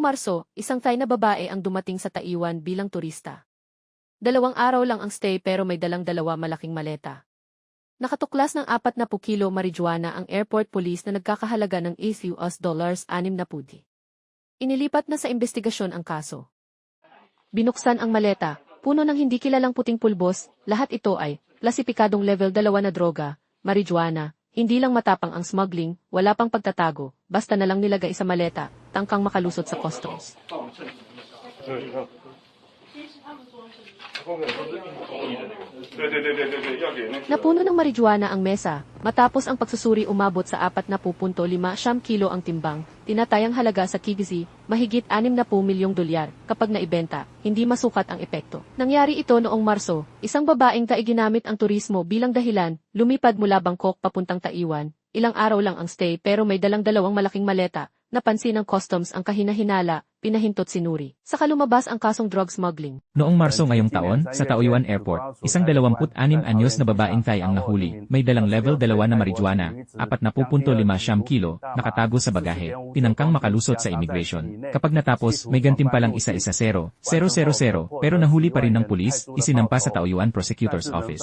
Marso, isang Thai na babae ang dumating sa Taiwan bilang turista. Dalawang araw lang ang stay pero may dalang dalawa malaking maleta. Nakatuklas ng 40 kilo marijuana ang airport police na nagkakahalaga ng US dollars 60. Inilipat na sa investigasyon ang kaso. Binuksan ang maleta, puno ng hindi kilalang puting pulbos, lahat ito ay klasipikadong level 2 na droga, marijuana, hindi lang matapang ang smuggling, wala pang pagtatago, basta na lang nilagay sa maleta, tangkang makalusot sa customs. 对对对对对对，要给那个。 Napuno ng marijuana ang mesa, matapos ang pagsusuri umabot sa 4.5 siyam kilo ang timbang, tinatayang halaga sa Kigzi, mahigit 60 milyong dolyar, kapag naibenta, hindi masukat ang epekto. Nangyari ito noong Marso, isang babaeng tae ginamit ang turismo bilang dahilan, lumipad mula Bangkok papuntang Taiwan, ilang araw lang ang stay pero may dalang dalawang malaking maleta, napansin ng customs ang kahinahinala, pinahintot si Nuri. Saka lumabas ang kasong drug smuggling. Noong Marso ngayong taon, sa Taoyuan Airport, isang 26 anyos na babaeng Thai ang nahuli. May dalang level 2 na marijuana, 4.5 kilo, nakatago sa bagahe, pinangkang makalusot sa immigration. Kapag natapos, may gantimpalang isa-isa 0, 000, pero nahuli pa rin ng pulis, isinampa sa Taoyuan Prosecutor's Office.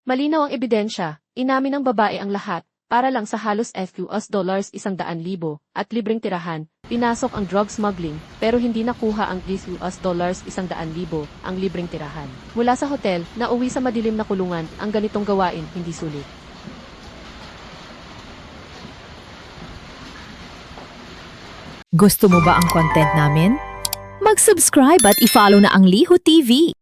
Malinaw ang ebidensya, inamin ng babae ang lahat, para lang sa halos FUS dollars isang daan libo, at libreng tirahan, pinasok ang drug smuggling, pero hindi nakuha ang FUS dollars isang daan libo, ang libreng tirahan. Mula sa hotel, nauwi sa madilim na kulungan, ang ganitong gawain hindi sulit. Gusto mo ba ang content namin? Mag-subscribe at i-follow na ang Liho TV.